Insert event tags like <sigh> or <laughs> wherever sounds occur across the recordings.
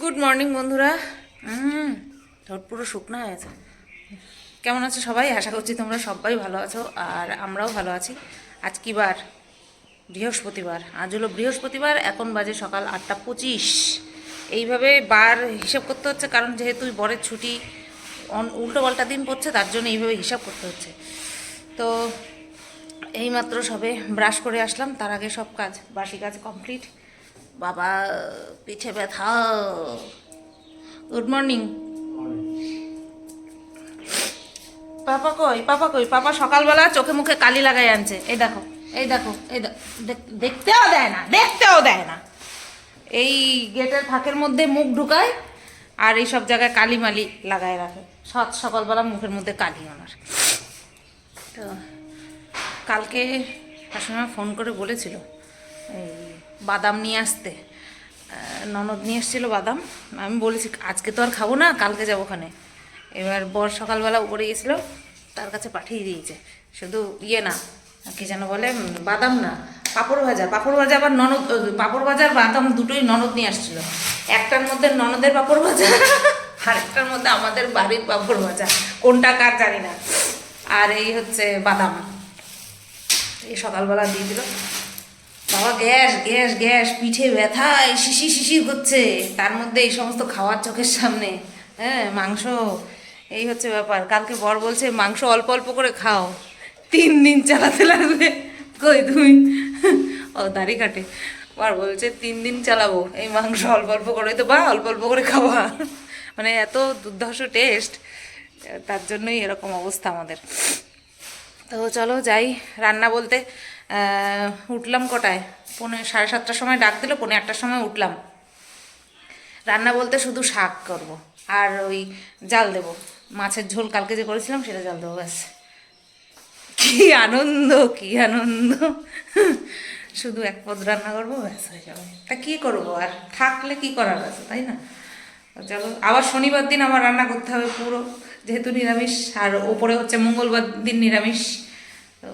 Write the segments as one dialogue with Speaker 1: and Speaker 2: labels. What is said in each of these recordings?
Speaker 1: Good morning বন্ধুরা। হুম ঠোঁট পুরো শুকনো হয়ে গেছে। কেমন আছো সবাই? আশা করছি তোমরা সবাই ভালো আছো, আর আমরাও ভালো আছি। আজ কি বার, বৃহস্পতিবার। আজ হলো বৃহস্পতিবার, এখন বাজে সকাল আটটা পঁচিশ। এইভাবে বার হিসাব করতে হচ্ছে, কারণ যেহেতু বরের ছুটি অন- উল্টো পাল্টা দিন পড়ছে, তার জন্য এইভাবে হিসাব করতে হচ্ছে। তো এইমাত্র সবে ব্রাশ করে আসলাম, তার আগে সব কাজ, বাসি কাজ কমপ্লিট। বাবা, পিঠে ব্যথা। গুড মর্নিং পাপা কই? পাপা কই? পাপা সকালবেলা চোখে মুখে কালি লাগাই আনছে। এই দেখো এই দেখো, এই দেখতেও দেয় না, দেখতেও দেয় না। এই গেটের ফাঁকের মধ্যে মুখ ঢুকায় আর এই সব জায়গায় কালি মালি লাগায় রাখে। সৎ সকালবেলা মুখের মধ্যে কালি ওনার তো কালকে শাশুড়িমা ফোন করে বলেছিল, এই বাদাম নিয়ে আসতে। ননদ নিয়ে এসেছিল বাদাম। আমি বলেছি, আজকে তো আর খাব না, কালকে যাব ওখানে। এবার বর সকালবেলা উপরে গেছিল তার কাছে পাঠিয়ে দিয়েছে। শুধু ইয়ে না, কি যেন বলে বাদাম না, পাঁপড় ভাজা। পাঁপড় ভাজা আবার ননদ পাঁপড় ভাজা আর বাদাম দুটোই ননদ নিয়ে আসছিল। একটার মধ্যে ননদের পাঁপড় ভাজা আর একটার মধ্যে আমাদের বাড়ির পাঁপড় ভাজা। কোনটা কার জানি না। আর এই হচ্ছে বাদাম। এই সকালবেলা দিয়ে দিল। বাবা, গ্যাস গ্যাস গ্যাস, পিঠে ব্যথায়, শিশি শিশি করছে তার মধ্যে এই সমস্ত খাওয়ার চোখের সামনে হ্যাঁ মাংস, এই হচ্ছে ব্যাপার। কালকে বর বলছে, মাংস অল্প অল্প করে খাও। তিন দিন চালাতে লাগবে। কই তুমি? ও, দাড়ি কাটে। বর বলছে, তিন দিন চালাবো। এই মাংস অল্প অল্প করে তো বা, অল্প অল্প করে খাওয়া। মানে এত দুর্ধর্ষ টেস্ট তার জন্যই এরকম অবস্থা আমাদের। তো চলো যাই রান্না বলতে। উঠলাম কটায়? পৌনে সাড়ে সাতটার সময় ডাক দিল, পৌনে আটটার সময় উঠলাম। রান্না বলতে শুধু শাক করব, আর ওই জাল দেব। মাছের ঝোল কালকে যে করেছিলাম সেটা জাল দেবো, ব্যাস। কি আনন্দ কি আনন্দ। শুধু এক পদ রান্না করব, ব্যাস, হয়ে যাবে। তা কী করব আর? থাকলে কি করার আছে, তাই না? চলো, আবার শনিবার দিন আমার রান্না করতে হবে পুরো, যেহেতু নিরামিষ, আর ওপরে হচ্ছে মঙ্গলবার দিন নিরামিষ। তো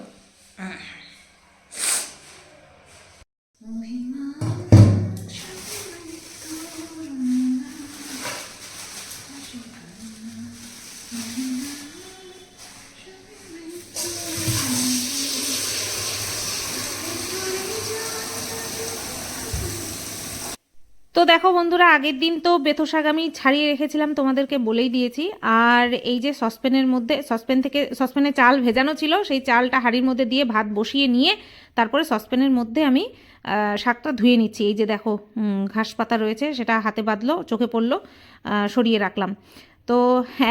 Speaker 1: তো দেখো বন্ধুরা, আগের দিন তো বেথো শাক আমি ছাড়িয়ে রেখেছিলাম, তোমাদেরকে বলেই দিয়েছি। আর এই যে সসপ্যানের মধ্যে সসপ্যান থেকে সসপ্যানে চাল ভেজানো ছিল, সেই চালটা হাঁড়ির মধ্যে দিয়ে ভাত বসিয়ে নিয়ে তারপরে সসপ্যানের মধ্যে আমি শাকটা ধুয়ে নিচ্ছি। এই যে দেখো ঘাস পাতা রয়েছে, সেটা হাতে বাঁধলো, চোখে পড়ল সরিয়ে রাখলাম। তো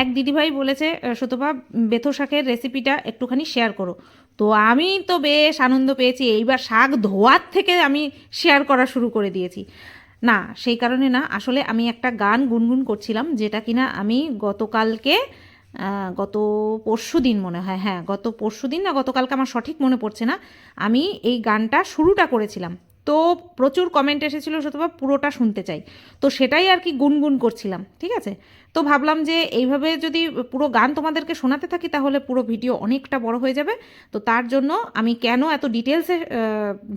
Speaker 1: এক দিদিভাই বলেছে সুতপা বেথো শাকের রেসিপিটা একটুখানি শেয়ার করো। তো আমি তো বেশ আনন্দ পেয়েছি, এইবার শাক ধোয়ার থেকে আমি শেয়ার করা শুরু করে দিয়েছি। না, সেই কারণে না, আসলে আমি একটা গান গুনগুন করছিলাম যেটা কি না আমি গতকালকে গত পরশু দিন মনে হয় হ্যাঁ গত পরশু দিন না, গতকালকে আমার সঠিক মনে পড়ছে না, আমি এই গানটা শুরুটা করেছিলাম। তো প্রচুর কমেন্ট এসেছিল শতবা পুরোটা শুনতে চাই। তো সেটাই আর কি গুনগুন করছিলাম, ঠিক আছে? তো ভাবলাম যে এইভাবে যদি পুরো গান তোমাদেরকে শোনাতে থাকি, তাহলে পুরো ভিডিও অনেকটা বড় হয়ে যাবে। তো তার জন্য আমি কেন এত ডিটেলসে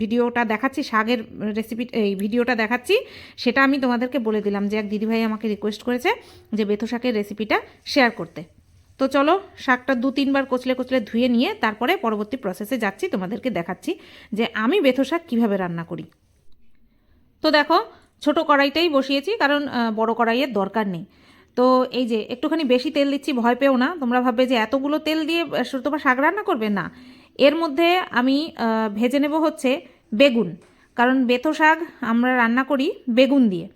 Speaker 1: ভিডিওটা দেখাচ্ছি, শাগের রেসিপি এই ভিডিওটা দেখাচ্ছি, সেটা আমি তোমাদেরকে বলে দিলাম যে এক দিদিভাই আমাকে রিকোয়েস্ট করেছে যে বেথো শাকের রেসিপিটা শেয়ার করতে। তো চলো, শাকটা দু তিনবার কচলে কচলে ধুয়ে নিয়ে তারপরে পরবর্তী প্রসেসে যাচ্ছি, তোমাদেরকে দেখাচ্ছি যে আমি বেথো শাক কীভাবে রান্না করি। তো দেখো, ছোট কড়াইটাই বসিয়েছি, কারণ বড় কড়াইয়ের দরকার নেই। তো এই যে, একটুখানি বেশি তেল দিচ্ছি, ভয় পেও না, তোমরা ভাববে যে এতগুলো তেল দিয়ে তোমার শাক রান্না করবে? না। এর মধ্যে আমি ভেজে নেব হচ্ছে বেগুন, কারণ বেথো শাক আমরা রান্না করি বেগুন দিয়ে।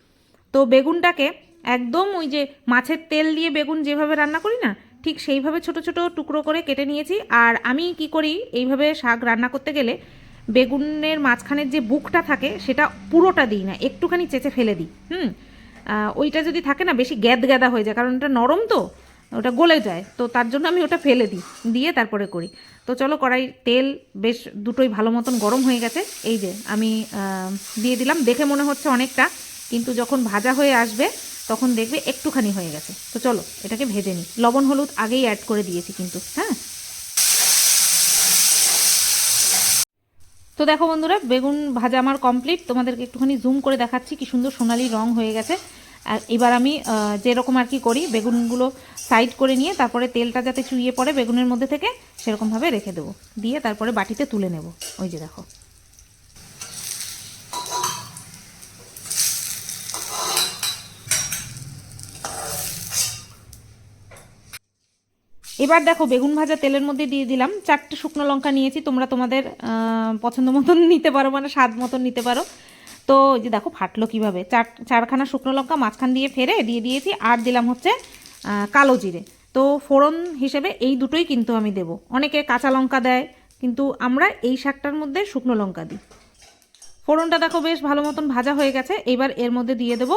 Speaker 1: তো বেগুনটাকে একদম ওই যে মাছের তেল দিয়ে বেগুন যেভাবে রান্না করি না ঠিক সেইভাবে ছোট ছোট টুকরো করে কেটে নিয়েছি। আর আমি কি করি, এইভাবে শাক রান্না করতে গেলে বেগুনের মাঝখানের যে বুকটা থাকে, সেটা পুরোটা দিই না, একটুখানি চেঁচে ফেলে দিই, হুম? ওইটা যদি থাকে না, বেশি গ্যাদ গ্যাদা হয়ে যায়, কারণ ওটা নরম তো, ওটা গলে যায়, তো তার জন্য আমি ওটা ফেলে দিই, দিয়ে তারপরে করি। তো চলো, কড়াই তেল বেশ দুটোই ভালো মতন গরম হয়ে গেছে, এই যে আমি দিয়ে দিলাম, দেখে মনে হচ্ছে অনেকটা, কিন্তু যখন ভাজা হয়ে আসবে তখন দেখবে একটুখানি হয়ে গেছে। তো চলো, এটাকে ভেজে নিই। লবণ, হলুদ আগেই অ্যাড করে দিয়েছি কিন্তু হ্যাঁ? তো দেখো বন্ধুরা, বেগুন ভাজা আমার কমপ্লিট তোমাদেরকে একটুখানি জুম করে দেখাচ্ছি কি সুন্দর সোনালি রং হয়ে গেছে। আর এবার আমি যেরকম আর কি করি, বেগুনগুলো সাইড করে নিয়ে তারপরে তেলটা যাতে চুইয়ে পড়ে বেগুনের মধ্যে থেকে, সেরকমভাবে রেখে দেবো। দিয়ে তারপরে বাটিতে তুলে নেব। ওই যে দেখো। এবার দেখো বেগুন ভাজা তেলের মধ্যে দিয়ে দিলাম। চারটে শুকনো লঙ্কা নিয়েছি, তোমরা তোমাদের পছন্দ মতন নিতে পারো মানে স্বাদ মতন নিতে পারো। তো যে দেখো ফাটলো কীভাবে? চার, চারখানা শুকনো লঙ্কা মাঝখান দিয়ে ফেরে দিয়ে দিয়েছি, আর দিলাম হচ্ছে কালো জিরে। তো ফোড়ন হিসেবে এই দুটোই কিন্তু আমি দেব। অনেকে কাঁচা লঙ্কা দেয়, কিন্তু আমরা এই শাকটার মধ্যে শুকনো লঙ্কা দিই। ফোড়নটা দেখো বেশ ভালো মতন ভাজা হয়ে গেছে। এবার এর মধ্যে দিয়ে দেব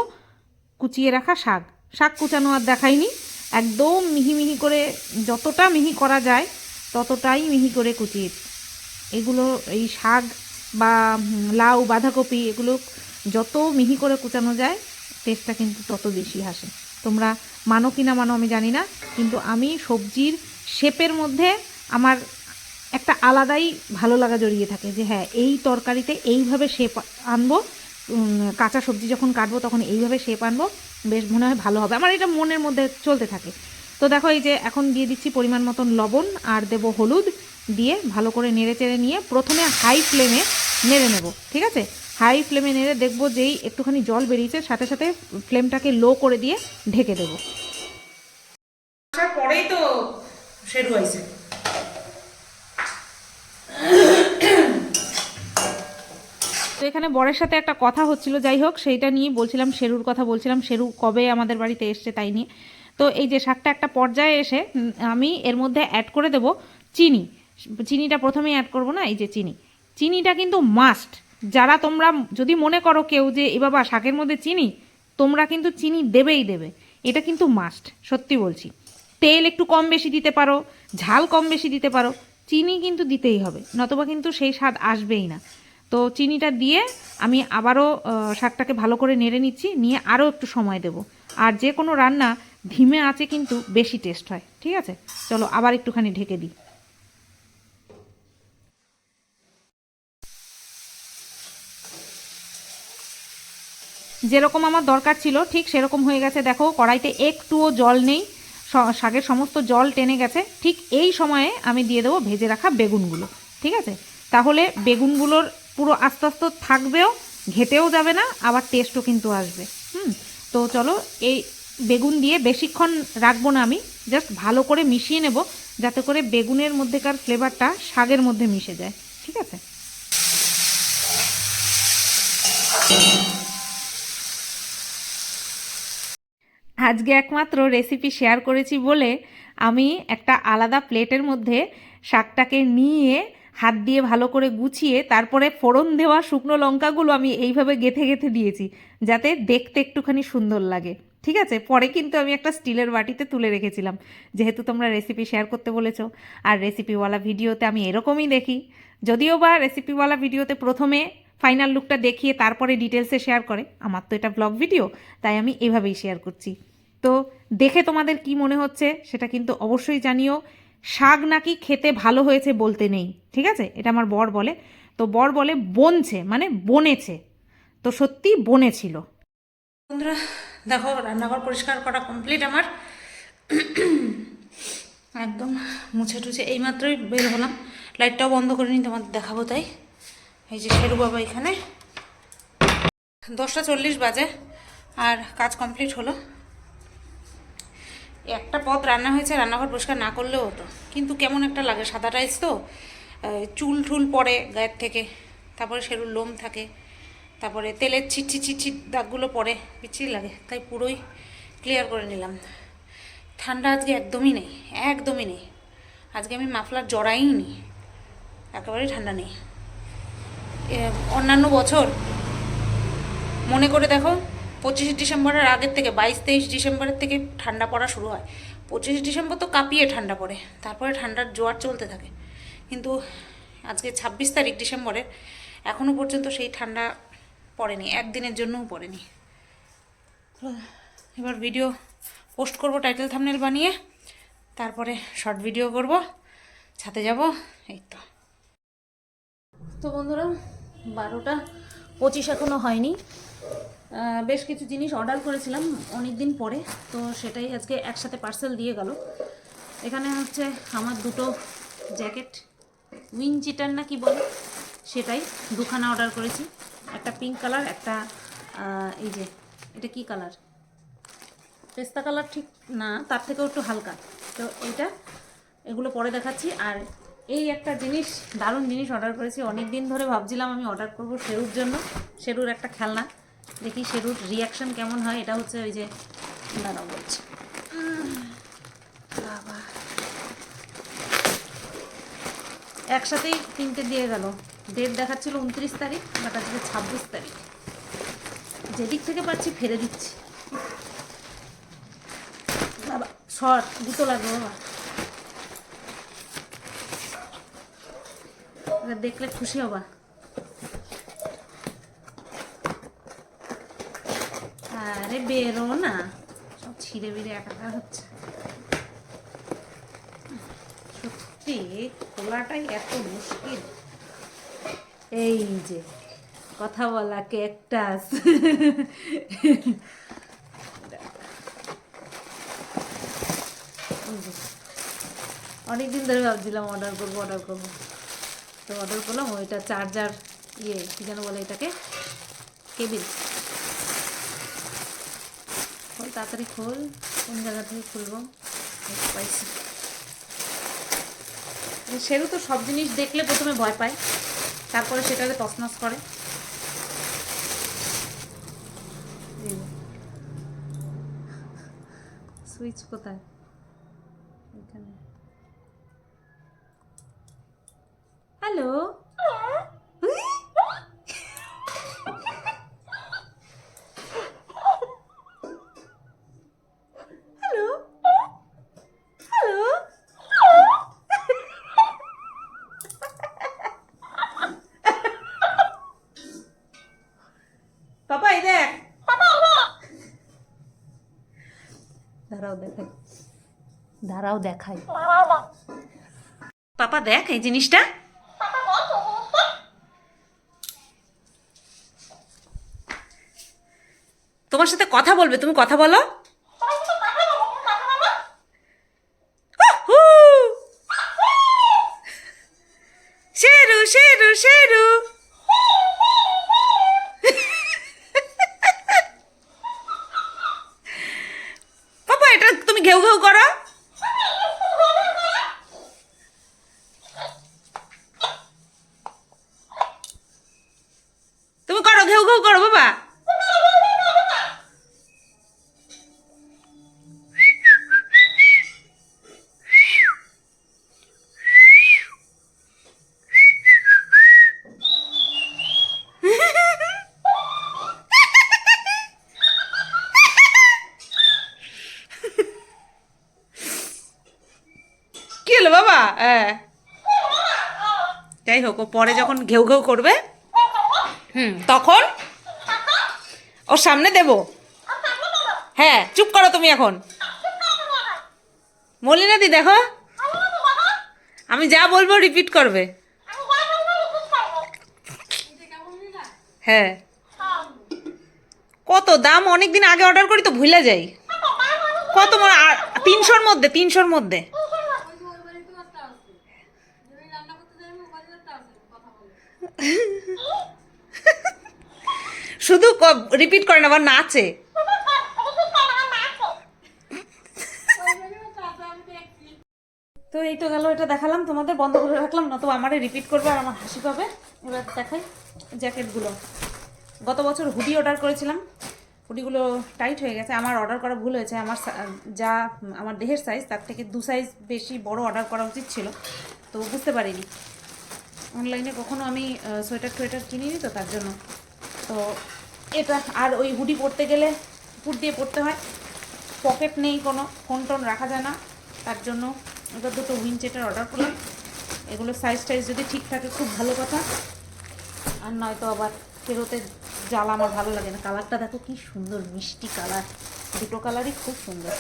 Speaker 1: কুচিয়ে রাখা শাক। শাক কুচানো আর দেখাইনি। একদম মিহি মিহি করে যতটা মিহি করা যায়, ততটাই মিহি করে কুচিয়ে এগুলো এই শাক বা লাউ, বাঁধাকপি, এগুলো যত মিহি করে কুচানো যায় টেস্টটা কিন্তু তত বেশি আসে। তোমরা মানো কি না মানো আমি জানি না, কিন্তু আমি সবজির শেপের মধ্যে আমার একটা আলাদাই ভালো লাগা জড়িয়ে থাকে যে হ্যাঁ এই তরকারিতে এইভাবে শেপ আনব কাঁচা সবজি যখন কাটবো তখন এইভাবে শেপ আনব বেশ মনে হয় ভালো হবে। আমার এটা মনের মধ্যে চলতে থাকে। তো দেখো এই যে এখন দিয়ে দিচ্ছি পরিমাণ মতন লবণ আর দেব হলুদ দিয়ে ভালো করে নেড়ে চেড়ে নিয়ে প্রথমে হাই ফ্লেমে নেড়ে নেব, ঠিক আছে? হাই ফ্লেমে নেড়ে দেখব যেই একটুখানি জল বেরিয়েছে, সাথে সাথে ফ্লেমটাকে লো করে দিয়ে ঢেকে দেবো। আসার পরেই তো শেরু আইছে তো এখানে বরের সাথে একটা কথা হচ্ছিল, যাই হোক, সেইটা নিয়ে বলছিলাম, শেরুর কথা বলছিলাম, শেরু কবে আমাদের বাড়িতে এসছে তাই নিয়ে। তো এই যে শাকটা একটা পর্যায়ে এসে আমি এর মধ্যে অ্যাড করে দেব চিনি। চিনিটা প্রথমেই অ্যাড করব না, এই যে চিনি। চিনিটা কিন্তু মাস্ট যারা তোমরা, যদি মনে করো কেউ যে, এ বাবা, শাকের মধ্যে চিনি? তোমরা কিন্তু চিনি দেবেই দেবে। এটা কিন্তু মাস্ট সত্যি বলছি। তেল একটু কম বেশি দিতে পারো, ঝাল কম বেশি দিতে পারো, চিনি কিন্তু দিতেই হবে। নতবা কিন্তু সেই স্বাদ আসবেই না। তো চিনিটা দিয়ে আমি আবারও শাকটাকে ভালো করে নেড়ে নিচ্ছি, নিয়ে আরও একটু সময় দেব। আর যে কোনো রান্না ধিমে আছে কিন্তু বেশি টেস্ট হয়, ঠিক আছে? চলো আবার একটুখানি ঢেকে দিই। যেরকম আমার দরকার ছিল, ঠিক সেরকম হয়ে গেছে। দেখো, কড়াইতে একটুও জল নেই শাকের সমস্ত জল টেনে গেছে। ঠিক এই সময়ে আমি দিয়ে দেবো ভেজে রাখা বেগুনগুলো, ঠিক আছে? তাহলে বেগুনগুলোর পুরো আস্তে আস্তে থাকবেও, ঘেটেও যাবে না, আবার টেস্টও কিন্তু আসবে। হুম, তো চলো এই বেগুন দিয়ে বেশিক্ষণ রাখব না আমি জাস্ট ভালো করে মিশিয়ে নেব, যাতে করে বেগুনের মধ্যেকার ফ্লেভারটা শাকের মধ্যে মিশে যায়, ঠিক আছে? আজকে একমাত্র রেসিপি শেয়ার করেছি বলে আমি একটা আলাদা প্লেটের মধ্যে শাকটাকে নিয়ে হাত দিয়ে ভালো করে গুছিয়ে তারপরে ফোড়ন দেওয়া শুকনো লঙ্কাগুলো আমি এইভাবে গেথে গেথে দিয়েছি, যাতে দেখতে একটুখানি সুন্দর লাগে। ঠিক আছে? পরে কিন্তু আমি একটা স্টিলের বাটিতে তুলে রেখেছিলাম। যেহেতু তোমরা রেসিপি শেয়ার করতে বলেছ, আর রেসিপিওয়ালা ভিডিওতে আমি এরকমই দেখি। যদিও বা রেসিপিওয়ালা ভিডিওতে প্রথমে ফাইনাল লুকটা দেখিয়ে তারপরে ডিটেলসে শেয়ার করে, আমার তো এটা ব্লগ ভিডিও তাই আমি এভাবেই শেয়ার করছি। তো দেখে তোমাদের কি মনে হচ্ছে, সেটা কিন্তু অবশ্যই জানিও। শাক নাকি খেতে ভালো হয়েছে বলতে নেই, ঠিক আছে? এটা আমার বর বলে। তো বর বলে বনছে মানে বনেছে। তো সত্যি বনেছিল। বন্ধুরা, দেখো, রান্নাঘর পরিষ্কার করা কমপ্লিট আমার। একদম মুছে টুছে এইমাত্রই বের হলাম। লাইটটাও বন্ধ করে নিই তোমাদের দেখাবো তাই। এই যে শেরু বাবা এখানে। দশটা চল্লিশ বাজে, আর কাজ কমপ্লিট হলো। একটা পদ রান্না হয়েছে, রান্নাঘর পরিষ্কার না করলেও হতো। কিন্তু কেমন একটা লাগে, সাদা টাইস তো চুল ঠুল পড়ে গায়ের থেকে, তারপরে সেরুর লোম থাকে, তারপরে তেলের ছিটছি ছিটছি দাগগুলো পড়ে, বিচ্ছিরি লাগে, তাই পুরোই ক্লিয়ার করে নিলাম। ঠান্ডা আজকে একদমই নেই একদমই নেই। আজকে আমি মাফলার জড়াই নি, একেবারেই ঠান্ডা নেই। অন্যান্য বছর, মনে করে দেখো পঁচিশে ডিসেম্বরের আগের থেকে, বাইশ, তেইশ ডিসেম্বরের থেকে ঠান্ডা পড়া শুরু হয়। পঁচিশে ডিসেম্বর তো কাঁপিয়ে ঠান্ডা পড়ে, তারপরে ঠান্ডার জোয়ার চলতে থাকে। কিন্তু আজকে ছাব্বিশ তারিখ ডিসেম্বরের এখনও পর্যন্ত সেই ঠান্ডা পড়েনি, একদিনের জন্যও পড়েনি। এবার ভিডিও পোস্ট করব টাইটেল থামনেল বানিয়ে, তারপরে শর্ট ভিডিও করব ছাতে যাব, এই তো। তো বন্ধুরা, বারোটা পঁচিশ এখনও হয়নি। বেশ কিছু জিনিস অর্ডার করেছিলাম অনেক দিন পরে, তো সেটাই আজকে একসাথে পার্সেল দিয়ে গেল। এখানে হচ্ছে আমার দুটো জ্যাকেট উইন চিটার না কি বলে, সেটাই দুখানা অর্ডার করেছি। একটা পিঙ্ক কালার একটা এই যে, এটা কি কালার পেস্তা কালার ঠিক না, তার থেকেও একটু হালকা। তো এইটা, এগুলো পরে দেখাচ্ছি। আর এই একটা জিনিস, দারুণ জিনিস অর্ডার করেছি। অনেক দিন ধরে ভাবছিলাম আমি অর্ডার করব শেরুর জন্য শেরুর একটা খেলনা। দেখি শেরুর রিয়াকশন কেমন হয়, এটা হচ্ছে ওই যে, দাঁড়াও বলছি। একসাথেই তিনটে দিয়ে গেল। ডেট দেখাচ্ছিল উনত্রিশ তারিখ বাট আজকে ছাব্বিশ তারিখ। যেদিক থেকে পাচ্ছি ফেলে দিচ্ছি। শর্ট, দুটো লাগবে বাবা। দেখলে খুশি হবা আরে বেরো না সব ছিঁড়ে বিড়ে একাকার হচ্ছে। সত্যি, খোলাটাই এত মুশকিল। এই যে, কথা বলা ক্যাকটাস অনেকদিন ধরে ভাবছিলাম অর্ডার করব অর্ডার করব। তো অর্ডার করলাম, ওইটা চার্জার ইয়ে কী যেন বলে এটাকে? কেবিল তাড়াতাড়ি খোল, কোন জায়গা থেকে খুলবো? পাইছি। সেরু তো সব জিনিস দেখলে প্রথমে ভয় পায়, তারপরে সেটাকে তছনছ করে। সুইচ কোথায় এখানে হ্যালো হ্যালো হ্যালো পাপা এই দেখ দাঁড়াও দেখাই দেখাই। পাপা দেখ এই জিনিসটা। তোমার সাথে কথা বলবে তুমি কথা বলো উহু! শেরু শেরু শেরু পাপা এটা তুমি ঘেউ ঘেউ করো তুমি করো ঘেউ বাবা। হোক পরে যখন ঘেউ ঘেউ করবে হুম তখন ওর সামনে দেব? হ্যাঁ চুপ করো তুমি এখন। মলিনা দি, দেখো। আমি যা বলব রিপিট করবে। হ্যাঁ। কত দাম? অনেক দিন আগে অর্ডার করি তো ভুলে যাই। কত তিনশোর মধ্যে তিনশোর মধ্যে। শুধু রিপিট করে না আবার নাচে। তো এই তো গেল, এটা দেখালাম, তোমাদের বন্ধ করে রাখলাম না তো আমারে রিপিট করবে আর আমার হাসি পাবে। এবার দেখাই জ্যাকেটগুলো গত বছর হুডি অর্ডার করেছিলাম। হুডিগুলো টাইট হয়ে গেছে, আমার অর্ডার করা ভুল হয়েছে, আমার যা, আমার দেহের সাইজ তার থেকে দু সাইজ বেশি বড় অর্ডার করা উচিত ছিল, তো বুঝতে পারিনি। অনলাইনে কখনো আমি সোয়েটার টোয়েটার কিনিনি তো, তার জন্য। তো এটা আর ওই হুডি পরতে গেলে উপর দিয়ে পরতে হয়। পকেট নেই কোনো, ফোন টোন রাখা যায় না। তার জন্য এবার দুটো উইনচেটার অর্ডার করলাম। এগুলো সাইজ টাইজ যদি ঠিক থাকে, খুব ভালো কথা। আর নয়তো আবার ফেরোতে জ্বালা আমার ভালো লাগে না। কালারটা দেখো কি সুন্দর, মিষ্টি কালার। দুটো কালারই খুব সুন্দর।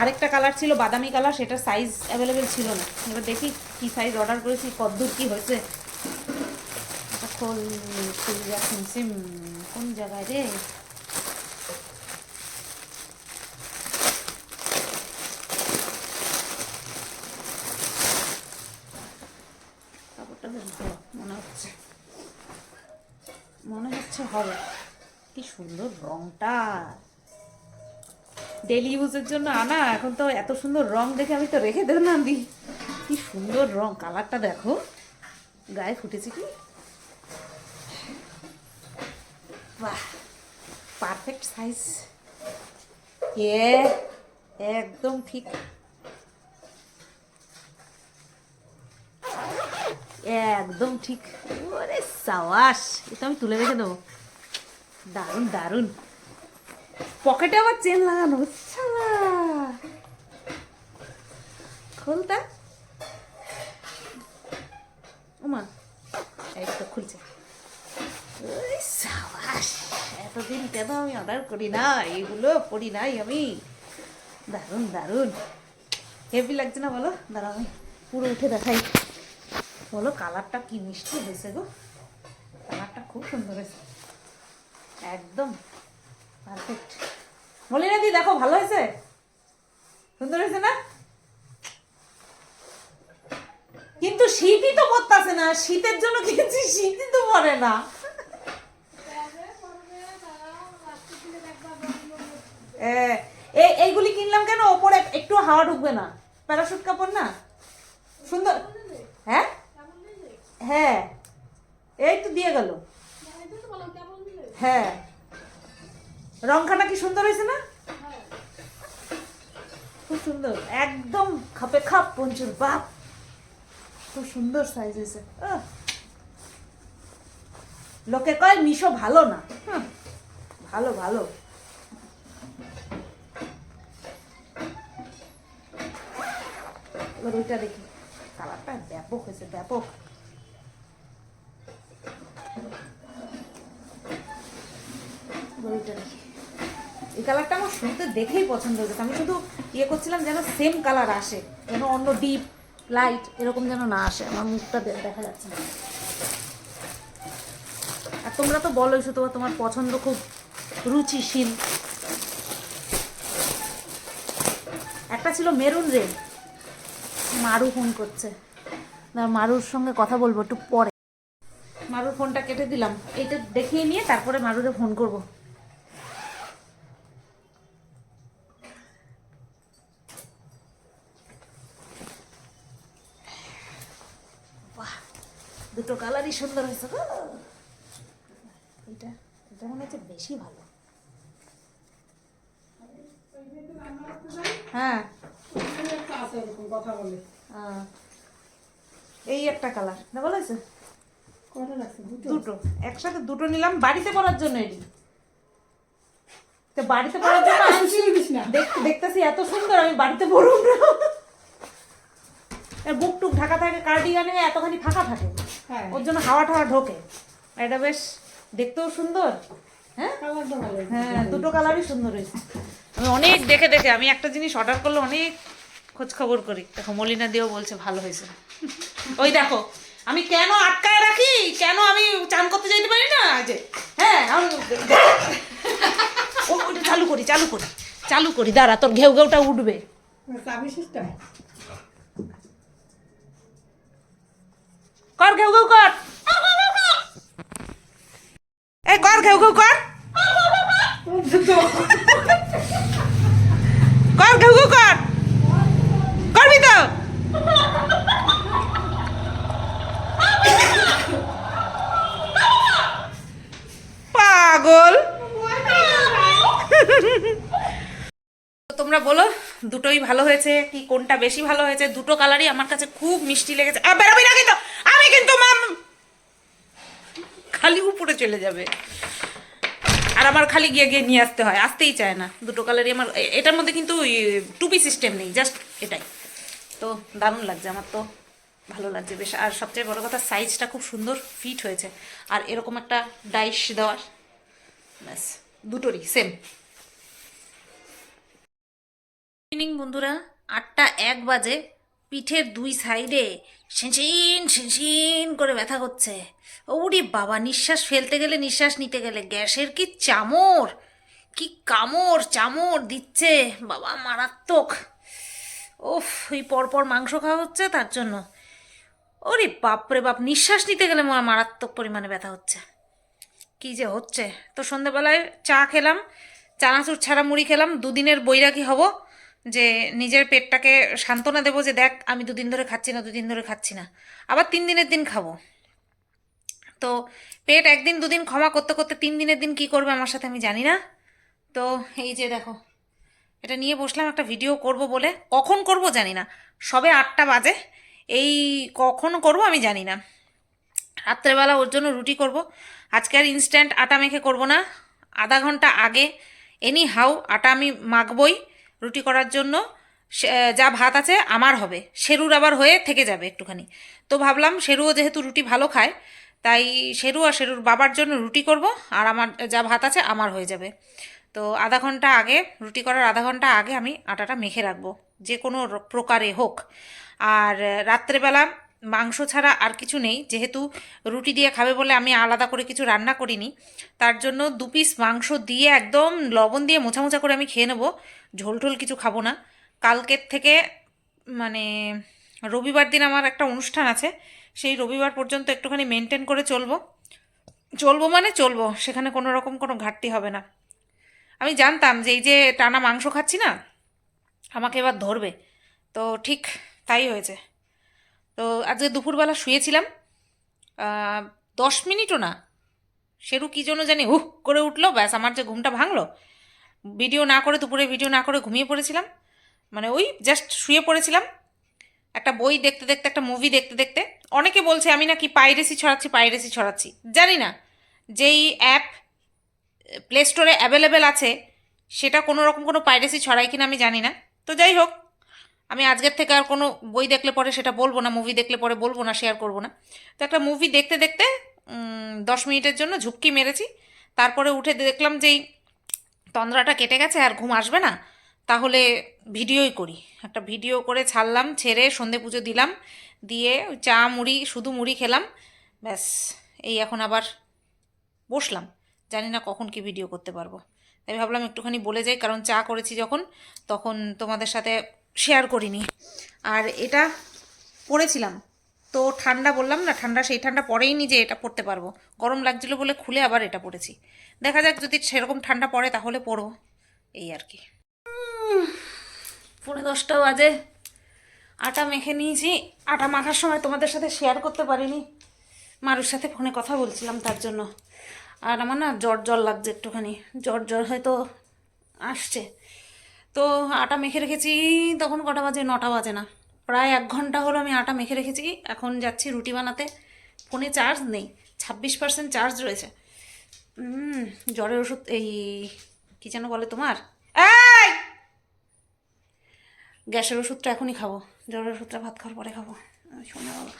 Speaker 1: আরেকটা কালার ছিল বাদামি কালার সেটার সাইজ অ্যাভেলেবেল ছিল না। এবার দেখি কি সাইজ অর্ডার করেছি, কদ্দূর কী হয়েছে। খুল যা সিম কোন জায়গায় রে কাপড়টা বেশ মনে হচ্ছে মনে হচ্ছে হবে কি সুন্দর রংটা। ডেলি ইউজের জন্য আনা, এখন তো এত সুন্দর রং দেখে আমি তো রেখে দেব না দি কি সুন্দর রং কালারটা দেখো। গায়ে ফুটেছে কি? পারফেক্ট সাইজ এ একদম ঠিক। একদম ঠিক। ওরে সাওয়াস এটা আমি তুলে রেখে দেবো। দারুণ দারুণ। পকেটে আবার চেন লাগানো। খোলটা। ওমা এই তো খুলছে। এতদিন কেন আমি অর্ডার করি না এগুলো করি নাই আমি। দারুণ দারুণ। হেভি লাগছে না বলো? দাঁড়া আমি পুরো উঠে দেখাই। বলো, কালারটা কি মিষ্টি হয়েছে গো? কালারটা খুব সুন্দর হয়েছে। একদম পারফেক্ট বলি না দি দেখো, ভালো হয়েছে? সুন্দর হয়েছে না? কিন্তু শীতই তো পড়তাছে না। শীতের জন্য কিনছি শীতই তো পড়ে না এ, এই এইগুলি কিনলাম কেন? ওপরে একটু হাওয়া ঢুকবে না। প্যারাশুট কাপড় না? সুন্দর। হ্যাঁ? হ্যাঁ। এই তো দিয়ে গেল। হ্যাঁ। রংখানা কি সুন্দর হয়েছে না? খুব সুন্দর। একদম খাপে খাপ, পঞ্চুর বাপ। খুব সুন্দর সাইজ হয়েছে। লোকে কয় মিশো ভালো না। ভালো ভালো। এবার ওইটা দেখি। কালারটা ব্যাপক হয়েছে, ব্যাপক। এই কালারটা আমার শুরুতে দেখেই পছন্দ হয়েছে। আমি শুধু ইয়ে করছিলাম যেন সেম কালার আসে, যেন অন্য ডিপ লাইট এরকম যেন না আসে। আমার মুখটা দেখা যাচ্ছে না। আর তোমরা তো বলোই শুধু তোমার পছন্দ খুব রুচিশীল। একটা ছিল মেরুন রেড। মারু ফোন করছে। মারুর সঙ্গে কথা বলব একটু পরে। মারুর ফোনটা কেটে দিলাম। এইটা দেখিয়ে নিয়ে তারপরে মারুরে ফোন করব। দুটো কালারই সুন্দর হয়েছে গো। এটা এটা মনে হচ্ছে বেশি ভালো। হ্যাঁ। আহ, এই একটা কালার না বলা দুটো? একসাথে দুটো নিলাম বাড়িতে পরার জন্য এটি। তো বাড়িতে পরার জন্য আনছি। দেখতেছি এত সুন্দর আমি বাড়িতে পরব না। বুক টুক ঢাকা থাকে কার্ডিগানে এতখানি ফাঁকা থাকে।
Speaker 2: হ্যাঁ।
Speaker 1: ওর জন্য হাওয়া টাওয়া ঢোকে। এটা বেশ দেখতেও সুন্দর হ্যাঁ? হ্যাঁ দুটো কালারই সুন্দর হয়েছে। আমি অনেক দেখে দেখে আমি একটা জিনিস অর্ডার করলে অনেক খোঁজ খবর করি। দেখো মলিনা দিয়েও বলছে ভালো হয়েছে। ওই দেখো আমি কেন আটকায় রাখি? কেন আমি চান করতে যেতে পারি না? যে হ্যাঁ ওটা চালু করি চালু করি চালু করি। দাঁড়া তোর ঘেউ ঘেউটা উঠবে। কর ঘেউ ঘেউ কর। এই কর ঘেউ ঘেউ কর। কর ঘেউ ঘেউ কর। করবি তো পাগল। তোমরা বলো দুটোই ভালো হয়েছে কি কোনটা বেশি ভালো হয়েছে? দুটো কালারই আমার কাছে খুব মিষ্টি লেগেছে। আ, বেরোবি না কিন্তু। আমি কিন্তু মাম খালি উপরে চলে যাবে। আর আমার খালি গিয়ে গিয়ে নিয়ে আসতে হয়। আসতেই চায় না। দুটো কালারই আমার এটার মধ্যে কিন্তু টুপি সিস্টেম নেই জাস্ট এটাই। তো দারুণ লাগছে, আমার তো ভালো লাগছে বেশ। আর সবচেয়ে বড় কথা সাইজটা খুব সুন্দর ফিট হয়েছে। আর এরকম একটা ডাইস দেওয়ার, ব্যাস, দুটোরই সেম ইভিনিং বন্ধুরা, আটটা এক বাজে, পিঠের দুই সাইডে ছিনছিন ছিনছিন করে ব্যথা করছে ওরে বাবা, নিঃশ্বাস ফেলতে গেলে নিঃশ্বাস নিতে গেলে গ্যাসের কি চামড় কি কামড়, চামড় দিচ্ছে, বাবা, মারাত্মক। ওফ এই পরপর মাংস খাওয়া হচ্ছে তার জন্য। ওরে বাপরে বাপ, নিঃশ্বাস নিতে গেলে আমার মারাত্মক পরিমাণে ব্যথা হচ্ছে। কি যে হচ্ছে? তো সন্ধেবেলায় চা খেলাম, চানাচুর ছাড়া মুড়ি খেলাম, দুদিনের বৈরাগী হব যে নিজের পেটটাকে সান্ত্বনা দেবো যে দেখ, আমি দুদিন ধরে খাচ্ছি না, দুদিন ধরে খাচ্ছি না। আবার তিন দিনের দিন খাব। তো পেট একদিন দুদিন ক্ষমা করতে করতে তিন দিনের দিন কি করবে আমার সাথে আমি জানি না। তো এই যে দেখো এটা নিয়ে বসলাম, একটা ভিডিও করব বলে। কখন করব জানি না। সবে আটটা বাজে। এই কখন করব আমি জানি না। রাত্রেবেলা ওর জন্য রুটি করব। আজকে আর ইনস্ট্যান্ট আটা মেখে করব না। আধা ঘণ্টা আগে এনি হাউ আটা আমি মাখবই রুটি করার জন্য। যা ভাত আছে আমার হবে। শেরুর আবার হয়ে থেকে যাবে একটুখানি। তো ভাবলাম শেরুও যেহেতু রুটি ভালো খায়, তাই শেরু আর শেরুর বাবার জন্য রুটি করব। আর আমার যা ভাত আছে আমার হয়ে যাবে। তো আধা ঘণ্টা আগে, রুটি করার আধা ঘণ্টা আগে আমি আটাটা মেখে রাখব, যে কোনো প্রকারে হোক। আর রাত্রেবেলা মাংস ছাড়া আর কিছু নেই, যেহেতু রুটি দিয়ে খাবে বলে আমি আলাদা করে কিছু রান্না করিনি, তার জন্য দু পিস মাংস দিয়ে একদম লবণ দিয়ে মোছা মোছা করে আমি খেয়ে নেব, ঝোল টোল কিছু খাব না। কালকের থেকে মানে রবিবার দিন আমার একটা অনুষ্ঠান আছে, সেই রবিবার পর্যন্ত একটুখানি মেনটেন করে চলবো। চলবো মানে চলবো, সেখানে কোনো রকম কোনো ঘাটতি হবে না। আমি জানতাম যে এই যে টানা মাংস খাচ্ছি না, আমাকে এবার ধরবে। তো ঠিক তাই হয়েছে। তো আজকে দুপুরবেলা শুয়েছিলাম দশ মিনিটও না। সেরু কী জন্য জানি হুহ করে উঠল, ব্যাস আমার যে ঘুমটা ভাঙলো। ভিডিও না করে, দুপুরে ভিডিও না করে ঘুমিয়ে পড়েছিলাম। মানে ওই জাস্ট শুয়ে পড়েছিলাম। একটা বই দেখতে দেখতে, একটা মুভি দেখতে দেখতে। অনেকে বলছে আমি নাকি পাইরেসি ছড়াচ্ছি পাইরেসি ছড়াচ্ছি। জানি না। যেই অ্যাপ প্লে স্টোরে অ্যাভেলেবেল আছে, সেটা কোনো রকম কোনো পাইরেসি ছড়াই কিনা আমি জানি না। তো যাই হোক, আমি আজকের থেকে আর কোনো বই দেখলে পরে সেটা বলব না মুভি দেখলে পরে বলব না শেয়ার করব না। তো একটা মুভি দেখতে দেখতে দশ মিনিটের জন্য ঝুপকি মেরেছি। তারপরে উঠে দেখলাম যেই তন্দ্রাটা কেটে গেছে আর ঘুম আসবে না, তাহলে ভিডিওই করি। একটা ভিডিও করে ছাড়লাম, ছেড়ে সন্ধে পুজো দিলাম, দিয়ে চা, মুড়ি, শুধু মুড়ি খেলাম, ব্যাস, এই এখন আবার বসলাম। জানি না কখন কি ভিডিও করতে পারব। তাই ভাবলাম একটুখানি বলে যাই, কারণ চা করেছি যখন, তখন তোমাদের সাথে শেয়ার করিনি। আর এটা পড়েছিলাম। তো ঠান্ডা বললাম না, ঠান্ডা, সেই ঠান্ডা পরেই নি যে এটা পড়তে পারব। গরম লাগছিল বলে খুলে আবার এটা পড়েছি। দেখা যাক যদি সেরকম ঠান্ডা পড়ে তাহলে পরবো এই আর কি। পৌনে দশটা বাজে। আটা মেখে নিয়েছি। আটা মাখার সময় তোমাদের সাথে শেয়ার করতে পারিনি। মারুর সাথে ফোনে কথা বলছিলাম তার জন্য। আর আমার না জ্বর জ্বর লাগছে একটুখানি। জ্বর জ্বর হয়তো আসছে। তো আটা মেখে রেখেছি তখন কটা বাজে? নটা বাজে না। প্রায় এক ঘণ্টা হলো আমি আটা মেখে রেখেছি। এখন যাচ্ছি রুটি বানাতে। ফোনে চার্জ নেই। ছাব্বিশ পার্সেন্ট চার্জ রয়েছে। জ্বরের ওষুধ এই কি যেন বলে তোমার? গ্যাসের ওষুধটা এখনই খাব। জ্বরের ওষুধটা ভাত খাওয়ার পরে খাব। শোনা বাবা।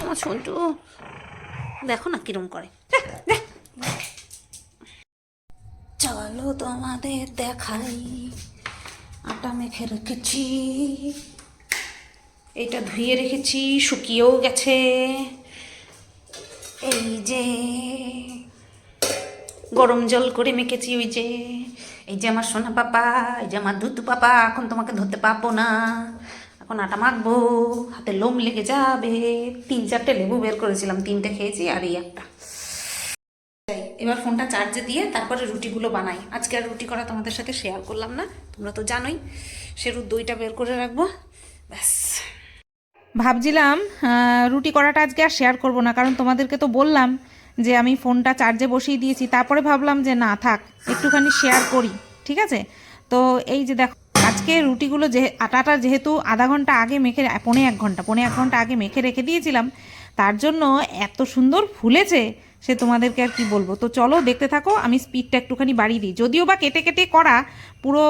Speaker 1: আমার দেখো না কিরম করে। চলো তোমাদের দেখাই আটা মেখে রেখেছি। এটা ধুয়ে রেখেছি, শুকিয়েও গেছে। এই যে গরম জল করে মেখেছি, ওই যে, এই যে আমার সোনা পাপা, এই যে আমার দুধ পাপা, এখন তোমাকে ধরতে পাবো না। এখন আটা মাখবো, হাতে লোম লেগে যাবে। তিন চারটে লেবু বের করেছিলাম, তিনটে খেয়েছি আর এই একটা। এবার ফোনটা চার্জে দিয়ে তারপরে রুটিগুলো বানাই। আজকে আর রুটি করা তোমাদের সাথে শেয়ার করলাম না, তোমরা তো জানোই। সেরুর দইটা বের করে রাখব, ব্যাস।
Speaker 3: ভাবছিলাম রুটি করাটা আজকে আর শেয়ার করব না, কারণ তোমাদেরকে তো বললাম যে আমি ফোনটা চার্জে বসিয়ে দিয়েছি। তারপরে ভাবলাম যে না, থাক, একটুখানি শেয়ার করি, ঠিক আছে? তো এই যে দেখো, আজকে রুটিগুলো যে আটাটা যেহেতু আধা ঘণ্টা আগে মেখে পৌনে এক ঘণ্টা, পৌনে এক ঘণ্টা আগে মেখে রেখে দিয়েছিলাম, তার জন্য এত সুন্দর ফুলেছে। সে তোমাদেরকে আর কি বলব? তো চলো, দেখতে থাকো, আমি স্পিডটা একটুখানি বাড়িয়ে দিই। যদিও বা কেটে কেটে করা, পুরো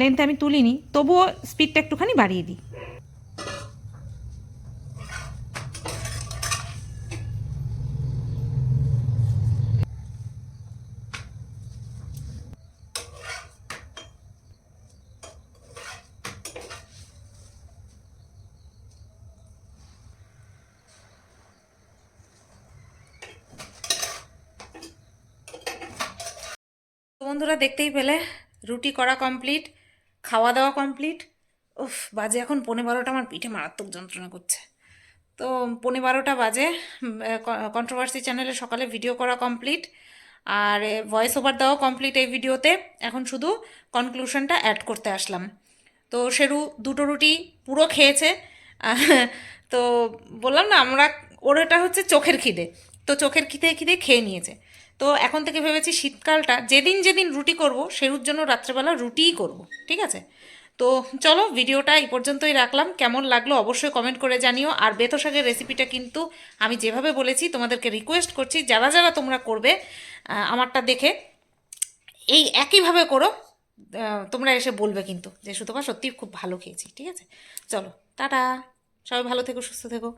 Speaker 3: লেন্থে আমি তুলিনি, তবুও স্পিডটা একটুখানি বাড়িয়ে দিই।
Speaker 1: বন্ধুরা দেখতেই পেলে, রুটি করা কমপ্লিট খাওয়া দাওয়া কমপ্লিট উফ, বাজে এখন পনেরো বারোটা, আমার পিঠে মারাত্মক যন্ত্রণা করছে। তো পনেরো বারোটা বাজে কন্ট্রোভার্সি চ্যানেলে সকালে ভিডিও করা কমপ্লিট আর ভয়েস ওভার দেওয়া কমপ্লিট এই ভিডিওতে এখন শুধু কনক্লুশনটা অ্যাড করতে আসলাম। তো সেরু দুটো রুটি পুরো খেয়েছে। <laughs> তো বললাম না, আমরা, ওর এটা হচ্ছে চোখের খিদে। তো চোখের খিদে খিদে খেয়ে নিয়েছে। তো এখন থেকে ভেবেছি শীতকালটা যেদিন যেদিন রুটি করব, সেরুর জন্য রাত্রেবেলা রুটিই করব, ঠিক আছে? তো চলো ভিডিওটা এই পর্যন্তই রাখলাম। কেমন লাগল অবশ্যই কমেন্ট করে জানিও। আর বেতো শাকের রেসিপিটা কিন্তু আমি যেভাবে বলেছি তোমাদেরকে রিকোয়েস্ট করছি, যারা যারা তোমরা করবে আমারটা দেখে এই একইভাবে করো তোমরা এসে বলবে কিন্তু যে, সুতপা সত্যি খুব ভালো খেয়েছি ঠিক আছে? চলো, টাটা! সবাই ভালো থেকো, সুস্থ থেকো।